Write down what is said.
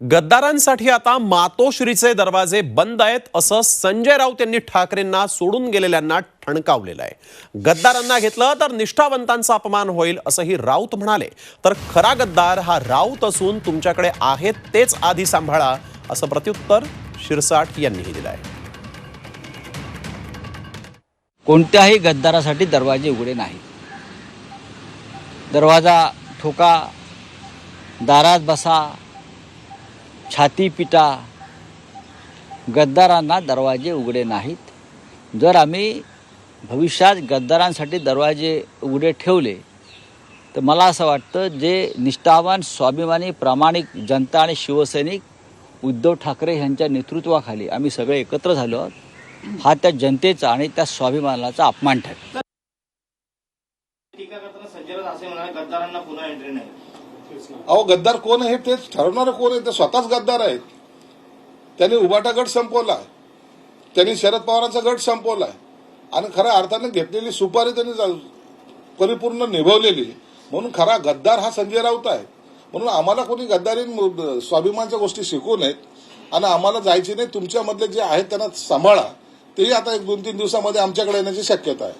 गद्दारांसाठी आता मातोश्रीचे दरवाजे बंद आहेत असं संजय राऊत यांनी ठाकरेंना सोडून गेलेल्यांना ठणकावलेलं आहे. गद्दारांना घेतलं तर निष्ठावंतांचा अपमान होईल असंही राऊत म्हणाले. तर खरा गद्दार हा राऊत असून तुमच्याकडे आहेत तेच आधी सांभाळा असं प्रत्युत्तर शिरसाट यांनीही दिलं आहे कोणत्याही गद्दारासाठी दरवाजे उघडे नाही दरवाजा ठोका दारात बसा छाती पिटा गद्दारांना दरवाजे उघडे नाहीत. जर आम्ही भविष्यात गद्दारांसाठी दरवाजे उघडे ठेवले तर मला असं वाटतं जे निष्ठावान स्वाभिमानी प्रामाणिक जनता आणि शिवसैनिक उद्धव ठाकरे यांच्या नेतृत्वाखाली आम्ही सगळे एकत्र झालो आहोत हा त्या जनतेचा आणि त्या स्वाभिमानाचा अपमान ठरेल. टीका करताना संजय असे म्हणाले गद्दारांना पुन्हा एंट्री नाही. अहो गद्दार कोण आहे ते ठरवणारं कोण आहे? ते स्वतःच गद्दार आहेत. त्यांनी उबाटा गट संपवला त्यांनी शरद पवारांचा गट संपवलाय. आणि खऱ्या अर्थाने घेतलेली सुपारी त्यांनी जा- परिपूर्ण निभवलेली. म्हणून खरा गद्दार हा संजय राऊत आहे. म्हणून आम्हाला कोणी गद्दारी स्वाभिमानच्या गोष्टी शिकू नयेत. आणि आम्हाला जायची नाही. तुमच्यामधले जे आहेत त्यांना सांभाळा. तेही आता एक दोन तीन दिवसामध्ये आमच्याकडे येण्याची शक्यता आहे.